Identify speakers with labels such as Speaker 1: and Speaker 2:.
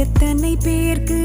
Speaker 1: எத்தனை பேருக்கு